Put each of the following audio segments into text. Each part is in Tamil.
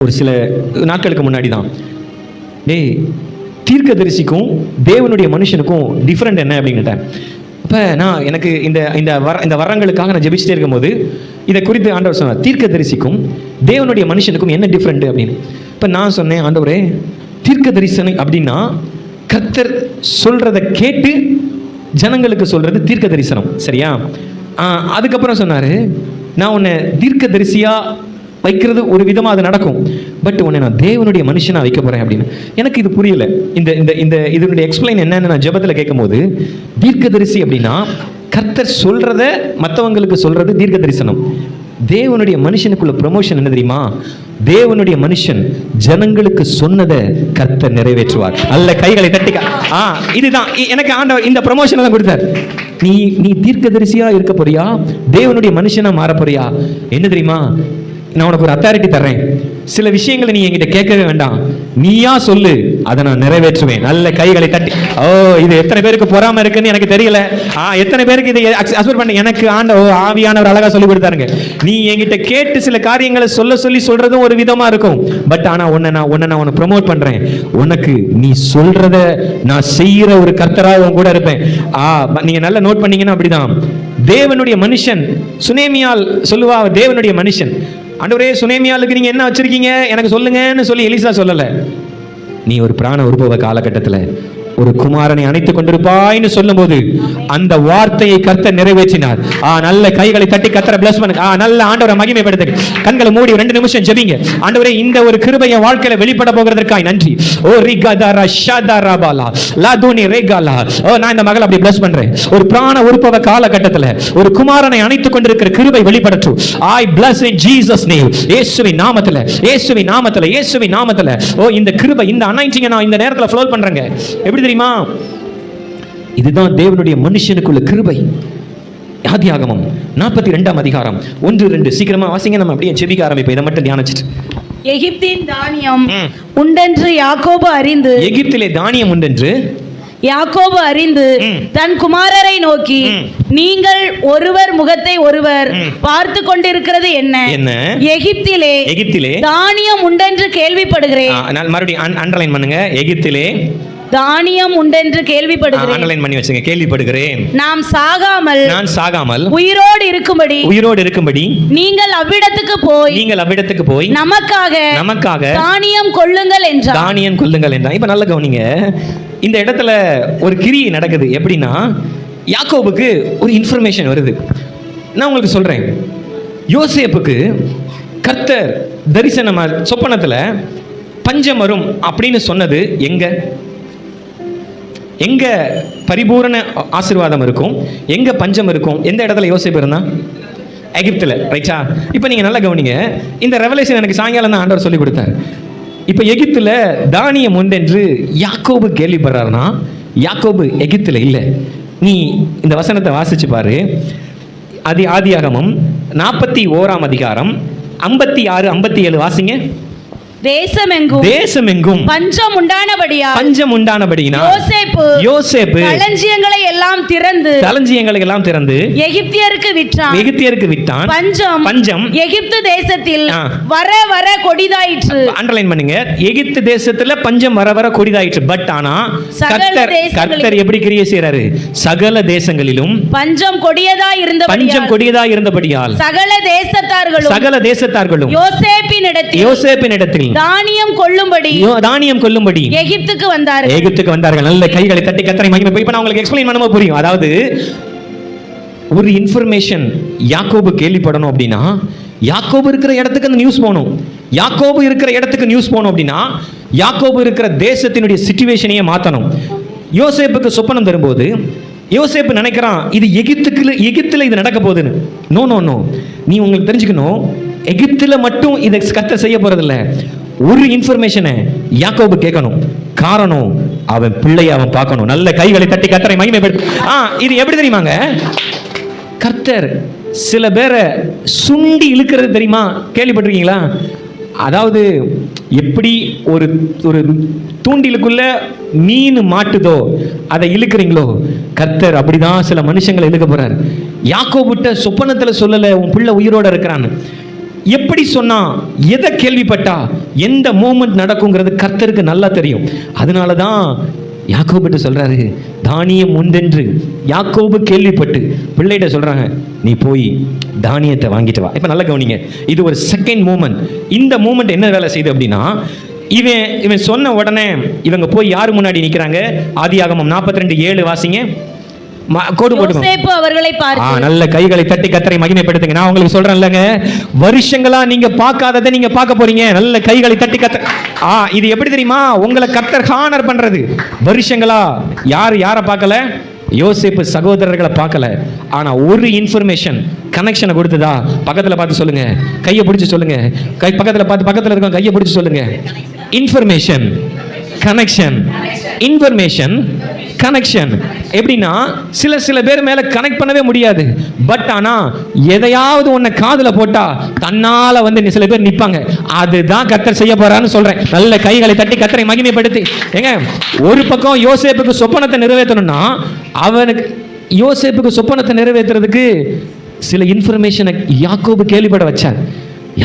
ஒரு சில நாட்களுக்கு முன்னாடி தான் டேய் தீர்க்கதரிசிக்கும் தேவனுடைய மனுஷனுக்கும் டிஃப்ரெண்ட் என்ன அப்படின்னுட்டேன் இப்போ நான் எனக்கு இந்த இந்த வர இந்த வரங்களுக்காக நான் ஜெபிச்சுட்டே இருக்கும்போது இதை குறித்து ஆண்டவர் சொன்னார் தீர்க்கதரிசிக்கும் தேவனுடைய மனுஷனுக்கும் என்ன டிஃப்ரெண்ட் அப்படின்னு. இப்போ நான் சொன்னேன் ஆண்டவரே தீர்க்க தரிசனம் அப்படின்னா கத்தர் சொல்கிறத கேட்டு ஜனங்களுக்கு சொல்றது தீர்க்க தரிசனம் சரியா? ஆ, அதுக்கப்புறம் சொன்னாரு நான் உன்னை தீர்க்க தரிசியா வைக்கிறது ஒரு விதமாக அது நடக்கும். பட் உன்னை நான் தேவனுடைய மனுஷனாக வைக்க போகிறேன் அப்படின்னு. எனக்கு இது புரியல. இந்த இந்த இந்த இதனுடைய எக்ஸ்பிளைன் என்னன்னு நான் ஜெபத்தில் கேட்கும்போது தீர்க்கதரிசி அப்படின்னா கர்த்தர் சொல்றத மற்றவங்களுக்கு சொல்றது தீர்க்க தரிசனம் தேவனுடைய மனுஷனுக்குள்ள ப்ரமோஷன் என்ன தெரியுமா? தேவனுடைய மனுஷன் ஜனங்களுக்கு சொன்னதை கர்த்தர் நிறைவேற்றுவார். அல்ல கைகளை தட்டிக்க ஆ இதுதான். எனக்கு ஆண்டவர் இந்த ப்ரமோஷனை தான் கொடுத்தார். நீ நீ தீர்க்கதரிசியா இருக்க போறியா? தேவனுடைய மனுஷனா மாற போறியா? என்ன தெரியுமா? நான் உனக்கு ஒரு அத்தாரிட்டி தர்றேன். சில விஷயங்களை நீ என்கிட்ட கேட்கவே வேண்டாம். நீயா சொல்லு அதை நான் நிறைவேற்றுவேன். நல்ல கைகளை தட்டி. ஓ இது எத்தனை பேருக்கு பொறாம இருக்குன்னு எனக்கு தெரியல. ஆ எத்தனை பேருக்கு இதை அசூர் பண்ண எனக்கு ஆண்ட ஓ ஆவியானவர் அழகா சொல்லி கொடுத்தாருங்க. நீ என்கிட்ட கேட்டு சில காரியங்களை சொல்ல சொல்லி சொல்றதும் ஒரு விதமா இருக்கும். பட் ஆனா உன்னை நான் உன்னை நான் உன்னை ப்ரொமோட் பண்றேன். உனக்கு நீ சொல்றத நான் செய்யற ஒரு கர்த்தராக உன் கூட இருப்பேன். ஆ ப- நீங்க நல்லா நோட் பண்ணீங்கன்னா அப்படிதான். தேவனுடைய மனுஷன் சுனேமியால் சொல்லுவா தேவனுடைய மனுஷன். ஆண்டவரே சுனேமியாளுக்கு நீங்கள் என்ன வச்சுருக்கீங்க? எனக்கு சொல்லுங்கன்னு சொல்லி எலிசா சொல்லலை. நீ ஒரு பிராண உருபவ காலகட்டத்தில் ஒரு குமாரனை அணைத்துக் கொண்டிருப்பாய்னு சொல்லும்போது அந்த வார்த்தையை கர்த்த நிறைவேற்றினார். ஆ நல்ல கைகளை தட்டி கர்த்தரை பிளஸ் பண்ணு. ஆ நல்ல ஆண்டவரை மகிமைப்படுத்து கண்களை மூடி ரெண்டு நிமிஷம் ஜெபிங்க. ஆண்டவரே இந்த ஒரு கிருபைய வாழ்க்கையில வெளிப்பட போகிறதற்காய் நன்றி. ஓ ரிகதரா ஷதரபாலா லாதுனி ரேகாலா. ஓ நான் இந்த மகளை அப்படி பிளஸ் பண்றேன். ஒரு பிராண உருப்பவ காலகட்டத்தில் ஒரு குமாரனை அணைத்துக் கொண்டிருக்கிற கிருபை வெளிப்படட்டும். I bless in Jesus name இயேசுவின் நாமத்துல இயேசுவின் நாமத்துல இயேசுவின் நாமத்துல. ஓ இந்த கிருபை இந்த அனாயிண்டிங்க நான் இந்த நேரத்துல ஃப்ளோர் பண்றேங்க. எப்படி தெரியுமா? இதுதான் தேவனுடைய மனுஷனுக்குள்ள கிருபை. ஆதியாகமம் நாற்பத்தி ரெண்டாம் அதிகாரம். ஒன்று ரெண்டு. சீக்கிரமா வாசிங்க நம்ம அப்படியே செபிக்க ஆரம்பிப்போம். இதை மட்டும் தியானிச்சிட்டு. எகிப்தின் தானியம். உண்டென்று யாக்கோபு அறிந்து எகிப்திலே தானியம் உண்டென்று? யாக்கோபு அறிந்து. தன் குமாரரை நோக்கி. நீங்கள் ஒருவர் முகத்தை ஒருவர். பார்த்து கொண்டிருக்கிறது என்ன? என்ன? எகிப்திலே எகிப்திலே? தானியம் உண்டென்று கேள்விப்படுகிறேன். மறுபடியும் அண்டர்லைன் பண்ணுங்க. எகிப்திலே தானியம் உண்டென்று கேள்விப்படுகிறேன். அண்டர்லைன் பண்ணி வச்சுங்க. கேள்விப்படுகிறேன். நாம் சாகாமல் நான் சாகாமல் உயிரோடு இருக்கும்படி உயிரோடு இருக்கும்படி நீங்கள் அவ்விடத்துக்கு போய் நீங்கள் அவ்விடத்துக்கு போய் நமக்காக நமக்காக தானியம் கொள்ளுங்கள் என்றார். தானியம் கொல்லுங்கள் என்றான் இப்ப நல்ல கவனிங்க. இந்த இடத்துல ஒரு கிரி நடக்குது. எப்படின்னா யாக்கோபுக்கு ஒரு இன்ஃபர்மேஷன் வருது. நான் உங்களுக்கு சொல்றேன். யோசேப்புக்கு கர்த்தர் தரிசனமா சொப்பனத்துல பஞ்சம் வரும் அப்படின்னு சொன்னது எங்க? எங்கே பரிபூரண ஆசீர்வாதம் இருக்கும்? எங்கே பஞ்சம் இருக்கும்? எந்த இடத்துல யோசிப்பு இருந்தால் எகிப்தில் ரைட்டா இப்போ நீங்கள் நல்லா கவனிங்க. இந்த ரெவலேஷன் எனக்கு சாயங்காலம் தான் ஆண்டவர் சொல்லி கொடுத்தார். இப்போ எகிப்தில் தானியம் உண்டென்று யாக்கோபு கேள்விப்படுறாருன்னா யாக்கோபு எகிப்தில் இல்லை. நீ இந்த வசனத்தை வாசிச்சு பாரு. அதி ஆதியாகமம் நாற்பத்தி ஓராம் அதிகாரம் ஐம்பத்தி ஆறு ஐம்பத்தி ஏழு வாசிங்க. தேசமெங்கும் தேசமெங்கும் பஞ்சம் உண்டானபடியா பஞ்சம் உண்டானபடினா யோசேப்பு யோசேப்பு களஞ்சியங்களை எல்லாம் திறந்து களஞ்சியங்களை எல்லாம் திறந்து எகிப்தியருக்கு விற்றான். எகிப்தியருக்கு விட்டான் பஞ்சம் பஞ்சம். எகிப்து தேசத்தில். வர வர கொடிதாயிற்று. அண்டர்லைன் பண்ணுங்க. எகிப்து தேசத்துல பஞ்சம் வர வர கொடிதாயிற்று. பட் ஆனா கர்த்தர் கர்த்தர் எப்படி கிரியை செய்றாரு? சகல தேசங்களிலும் பஞ்சம் கொடியதா பஞ்சம் இருந்தபடியால் கொடியதா இருந்தபடியால் சகல தேசத்தார்களும் சகல தேசத்தார்களும் யோசேப்பினிடத்தில் யோசேப்பின் இடத்தில் தானியம் கொள்ளும்படி. தானியம் கொல்லும்படி எகிப்துக்கு வந்தார்கள். எகிப்துக்கு வந்தார்கள். நல்ல கைகளை தட்டி கத்தரை மகிமை இப்ப நான் உங்களுக்கு எக்ஸ்பிளைன் பண்ணும்போது புரியும். அதாவது ஒரு இன்ஃபர்மேஷன் யாக்கோபு கேள்விப்படணும் அப்படின்னா யாக்கோபு இருக்கிற இடத்துக்கு அந்த நியூஸ் போகணும். யாக்கோபு இருக்கிற இடத்துக்கு நியூஸ் போகணும் அப்படின்னா யாக்கோபு இருக்கிற தேசத்தினுடைய சுச்சுவேஷனையே மாற்றணும் யோசேப்புக்கு சொப்பனம் தரும்போது யோசேப்பு நினைக்கிறான் இது எகிப்துக்கு எகிப்துல இது நடக்க போகுதுன்னு. நோ நோ நோ நீ உங்களுக்கு தெரிஞ்சுக்கணும் எகிப்துல மட்டும் இதை கத்த செய்ய போறதில்ல. ஒரு இன்ஃபர்மேஷனை யாக்கோபு கேட்கணும். காரணம் அவன் பிள்ளையை அவன் பார்க்கணும். நல்ல கைகளை தட்டி கத்தரை மகிமைப்படுத்த. ஆ இது எப்படி தெரியுமாங்க? கர்த்தர் சில பேரை சுண்டி இழுக்கிறது தெரியுமா? கேள்விப்பட்டிருக்கீங்களா? அதாவது எப்படி ஒரு ஒரு தூண்டிலுக்குள்ள மீன் மாட்டுதோ அதை இழுக்கிறீங்களோ? கர்த்தர் அப்படிதான் சில மனுஷங்களை இழுக்க போறார். யாக்கோபுட்ட சொப்பனத்துல சொல்லல உன் பிள்ளை உயிரோட இருக்கிறான்னு. எப்படி சொன்னா எதை கேள்விப்பட்டா எந்த மூமெண்ட் நடக்குங்கிறது கர்த்தருக்கு நல்லா தெரியும். அதனால தான் யாக்கோபிட்டு சொல்றாரு தானியம் உண்டென்று. யாக்கோபு கேள்விப்பட்டு பிள்ளைகிட்ட சொல்றாங்க நீ போய் தானியத்தை வாங்கிட்டு வா. இப்போ நல்லா கவனிங்க இது ஒரு செகண்ட் மூமெண்ட் இந்த மூமெண்ட் என்ன வேலை செய்யுது அப்படின்னா இவன் இவன் சொன்ன உடனே இவங்க போய் யார் முன்னாடி நிற்கிறாங்க ஆதியாகமம் நாற்பத்தி ரெண்டு ஏழு வாசிங்க. கோடு யோசேப்பு அவர்களை பார்த்து நல்ல கைகளை தட்டி கத்தரை மகிமைப்படுத்துங்க. நான் உங்களுக்கு சொல்றேன் இல்லைங்க வருஷங்களா நீங்க பார்க்காததை நீங்க பார்க்க போறீங்க. நல்ல கைகளை தட்டி கத்த ஆ இது எப்படி தெரியுமா? உங்களை கத்தர் ஹானர் பண்றது. வருஷங்களா யார் யாரை பார்க்கல? யோசேப்பு சகோதரர்களை பார்க்கல. ஆனா ஒரு இன்ஃபர்மேஷன் கனெக்ஷனை கொடுத்ததா? பக்கத்துல பார்த்து சொல்லுங்க. கையை பிடிச்சு சொல்லுங்க. கை பக்கத்துல பார்த்து பக்கத்துல இருக்க கையை பிடிச்சு சொல்லுங்க. இன்ஃபர்மேஷன் கனெக்ஷன் இன்ஃபர்மேஷன் கனெக்ஷன் எப்படின்னா சில சில பேர் மேல கனெக்ட் பண்ணவே முடியாது. பட் ஆனா எதையாவது உன்னை காதுல போட்டா தன்னால வந்து சில பேர் நிப்பாங்க. அதுதான் கத்தர் செய்ய போறான்னு சொல்றேன். நல்ல கைகளை தட்டி கத்தரை மகிமைப்படுத்தி. ஏங்க ஒரு பக்கம் யோசேப்புக்கு சொப்பனத்தை நிறைவேற்றணும்னா அவனுக்கு யோசேப்புக்கு சொப்பனத்தை நிறைவேற்றுறதுக்கு சில இன்ஃபர்மேஷனை யாக்கோபு கேள்விப்பட வச்சார்.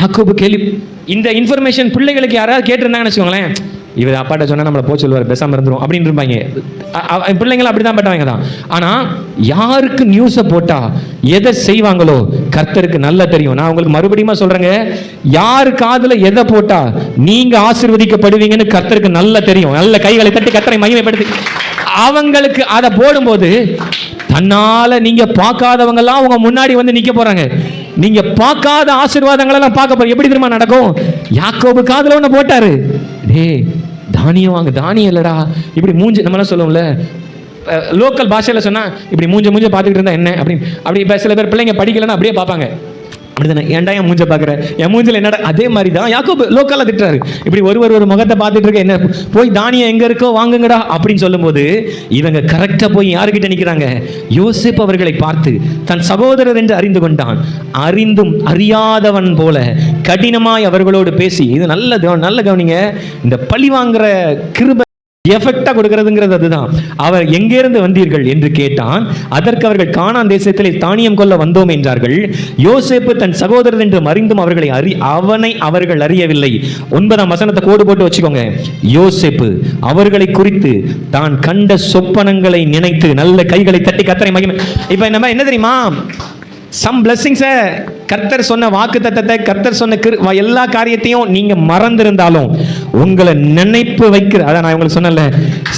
யாக்கோபு கேள்வி இந்த இன்ஃபர்மேஷன் பிள்ளைகளுக்கு யாராவது கேட்டிருந்தாங்கன்னு வச்சுக்கோங்களேன். இவர் அப்பாட்ட சொன்னால் நம்மளை போக சொல்லுவார் பேசாம இருந்துரும் அப்படின்னு இருப்பாங்க. பிள்ளைங்களும் அப்படி தான் அப்படிதான் பட்டவங்க தான். ஆனால் யாருக்கு நியூஸை போட்டால் எதை செய்வாங்களோ கர்த்தருக்கு நல்லா தெரியும். நான் உங்களுக்கு மறுபடியும் சொல்கிறேங்க யாரு காதில் எதை போட்டால் நீங்கள் ஆசிர்வதிக்கப்படுவீங்கன்னு கர்த்தருக்கு நல்லா தெரியும். நல்ல கைகளை தட்டி கர்த்தரை மகிமைப்படுத்தி. அவங்களுக்கு அதை போடும்போது தன்னால் நீங்கள் பார்க்காதவங்கெல்லாம் அவங்க முன்னாடி வந்து நிற்க போகிறாங்க நீங்க பார்க்காத ஆசீர்வாதங்களெல்லாம் பார்க்க போற எப்படி திரும்ப நடக்கும்? யாக்கோபு காதில் ஒன்று போட்டாரு. டே தானியம் வாங்க தானியம் இல்லடா. இப்படி மூஞ்சி நம்மளாம் சொல்லுவோம்ல லோக்கல் பாஷையில் சொன்னால் இப்படி மூஞ்ச மூஞ்ச பார்த்துக்கிட்டு இருந்தா என்ன அப்படின்னு அப்படி இப்போ சில பேர் பிள்ளைங்க படிக்கலைன்னா அப்படியே பார்ப்பாங்க. அப்படிதானே? ஏன்டா என் மூஞ்ச பார்க்குற என் மூஞ்சில் என்னடா? அதே மாதிரி தான் யாக்கோபு லோக்கலில் திட்டுறாரு. இப்படி ஒருவர் ஒரு முகத்தை பார்த்துட்டு இருக்க என்ன? போய் தானியம் எங்க இருக்கோ வாங்குங்கடா அப்படின்னு சொல்லும்போது இவங்க கரெக்டாக போய் யாருக்கிட்ட நிற்கிறாங்க யோசிப் அவர்களை பார்த்து தன் சகோதரர் என்று அறிந்து கொண்டான். அறிந்தும் அறியாதவன் போல கடினமாய் அவர்களோடு பேசி இது நல்ல நல்ல கவனிங்க. இந்த பழி வாங்குற கிருப எஃபெக்டா கொடுக்கிறதுங்கிறது அதுதான். அவர் எங்கிருந்து வந்தீர்கள் என்று கேட்டான். அதற்கு அவர்கள் காணான் தேசத்திலே தானியம் கொள்ள வந்தோம் என்றார்கள். யோசேப்பு தன் சகோதரர் என்று மறிந்தும் அவர்களை அறி அவனை அவர்கள் அறியவில்லை. ஒன்பதாம் வசனத்தை கோடு போட்டு வச்சுக்கோங்க. யோசேப்பு அவர்களை குறித்து தான் கண்ட சொப்பனங்களை நினைத்து நல்ல கைகளை தட்டி கத்தனை மகிமை இப்ப நம்ம என்ன தெரியுமா? சம் பிளஸ்ஸிங்ஸை கர்த்தர் சொன்ன வாக்கு தத்தத்தை கர்த்தர் சொன்ன எல்லா காரியத்தையும் நீங்க மறந்திருந்தாலும் உங்களை நினைப்பு வைக்கிற அதான் நான் உங்களுக்கு சொன்னல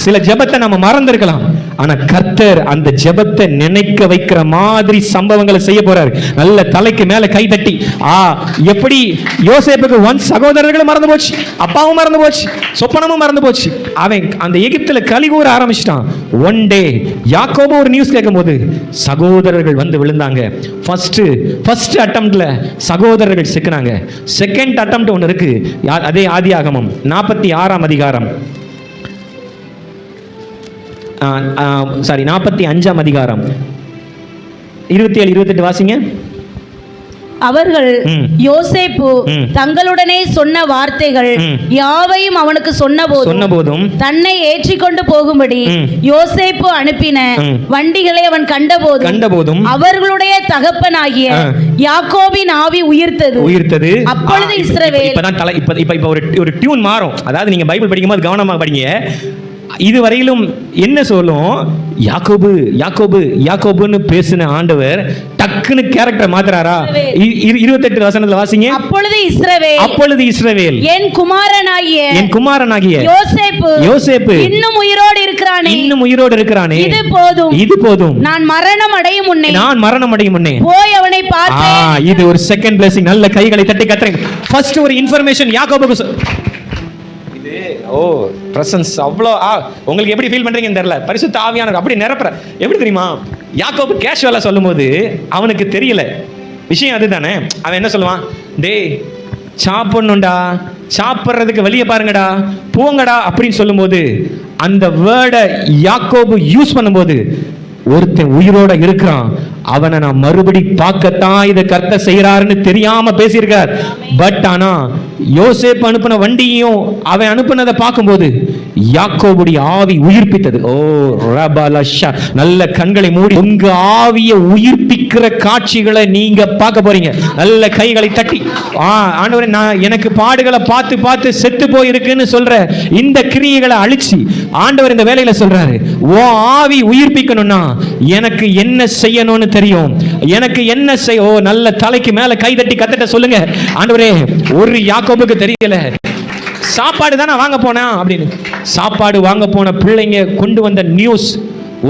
சில ஜெபத்தை நம்ம மறந்திருக்கலாம். ஆனா கர்த்தர் அந்த ஜெபத்தை நினைக்க வைக்கிற மாதிரி சம்பவங்களை செய்ய போறாரு. நல்ல தலைக்கு மேல கை தட்டி. ஆ எப்படி யோசேப்புக்கு ஒன் சகோதரர்களும் மறந்து போச்சு அப்பாவும் மறந்து போச்சு சொப்பனமும் மறந்து போச்சு. அவன் அந்த எகிப்துல களி கூற ஆரம்பிச்சிட்டான். ஒன் டே யாக்கோபோ ஒரு நியூஸ் கேட்கும்போது சகோதரர்கள் வந்து விழுந்தாங்க. ஃபர்ஸ்ட் ஃபர்ஸ்ட் அட்டம்ப்ட்ல சகோதரர்கள் சிக்கினாங்க. செகண்ட் அட்டம்ப்ட் ஒன்று இருக்கு. யா- அதே ஆகமம் நாற்பத்தி ஆறாம் அதிகாரம். சாரி நாற்பத்தி அஞ்சாம் அதிகாரம் இருபத்தி ஏழு இருபத்தெட்டு வாசிங்க அவர்கள். யோசேப்பு. தங்களுடனே சொன்ன வார்த்தைகள். யாவையும் அவனுக்கு சொன்ன போதும் தன்னை ஏற்றிக்கொண்டு போகும்படி ம். யோசேப்பு அனுப்பின. வண்டிகளை அவன் கண்டபோது கண்டபோதும் அவர்களுடைய தகப்பனாகிய. யாக்கோபின் ஆவி உயிர்த்தது உயிர்த்தது அப்பொழுது இஸ்ரவேல் இப்ப- இப்பதான் தலை இப்ப இப்ப இப்ப ஒரு ஒரு டியூன் மாறும் அதாவது நீங்க பைபிள் படிக்கும்போது கவனமா படிங்க இதுவரையிலும் என்ன சொல்லும்? யாக்கோபு யாக்கோபு யாக்கோபுன்னு பேசின ஆண்டவர் டக்குன்னு கேரக்டர் மாத்துறாரா? இருபத்தெட்டு வசனத்துல வாசிங்க. அப்பொழுது இஸ்ரவேல் அப்பொழுது இஸ்ரவேல். என் குமாரனாகிய என் குமாரனாகிய யோசேப்பு யோசேப்பு இன்னும் உயிரோடு இருக்கிறானே. இன்னும் உயிரோடு இருக்கிறானே. இது போதும். இது போதும். நான் மரணம் அடையும் முன்னே. நான் மரணம் அடையும் முன்னே. போய் அவனை ஆ பார்ப்பேன் இது ஒரு செகண்ட் பிளஸிங் நல்ல கைகளை தட்டி கத்துறேன். ஃபர்ஸ்ட் ஒரு இன்ஃபர்மேஷன் யாக்கோபுக்கு ஓ பிரசன்ஸ் அவ்வளோ ஆ உங்களுக்கு எப்படி ஃபீல் பண்ணுறீங்கன்னு தெரில பரிசுத்த ஆவியானவர் அப்படி நிரப்புற. எப்படி தெரியுமா? யாக்கோப்பு கேஷுவலாக சொல்லும்போது அவனுக்கு தெரியல. விஷயம் அதுதானே. அவன் என்ன சொல்லுவான்? டேய் சாப்பிடணும்டா. சாப்பிட்றதுக்கு வெளியே பாருங்கடா. போங்கடா. அப்படின்னு சொல்லும்போது அந்த வேர்டை யாக்கோபு யூஸ் பண்ணும்போது ஒருத்தன் உயிரோட இருக்கிறான். அவனை நான் மறுபடி பார்க்கத்தான் இதை கர்த்த செய்யறாருன்னு தெரியாம பேசியிருக்கார். பட் ஆனா யோசேப் அனுப்பின வண்டியையும் அவன் அனுப்புனதை பார்க்கும்போது யாக்கோபுடைய ஆவி உயிர்ப்பித்தது. ஓ ரபலஷா. நல்ல கண்களை மூடி உங்க ஆவியை உயிர்ப்பிக்கிற காட்சிகளை நீங்க பார்க்க போறீங்க. நல்ல கைகளை தட்டி. ஆ ஆண்டவரே நான் எனக்கு பாடுகளை பார்த்து பார்த்து செத்து போயிருக்குன்னு சொல்ற இந்த கிரியைகளை அழிச்சு ஆண்டவர் இந்த வேலையில சொல்றாரு. ஓ ஆவி உயிர்ப்பிக்கணும்னா எனக்கு என்ன செய்யணும்னு தெரியும். எனக்கு என்ன செய்ய ஓ நல்ல தலைக்கு மேல கை தட்டி கத்தட்ட சொல்லுங்க. ஆண்டவரே ஒரு யாக்கோபுக்கு தெரியல. சாப்பாடு தானே வாங்க போனேன் அப்படின்னு. சாப்பாடு வாங்க போன பிள்ளைங்க கொண்டு வந்த நியூஸ்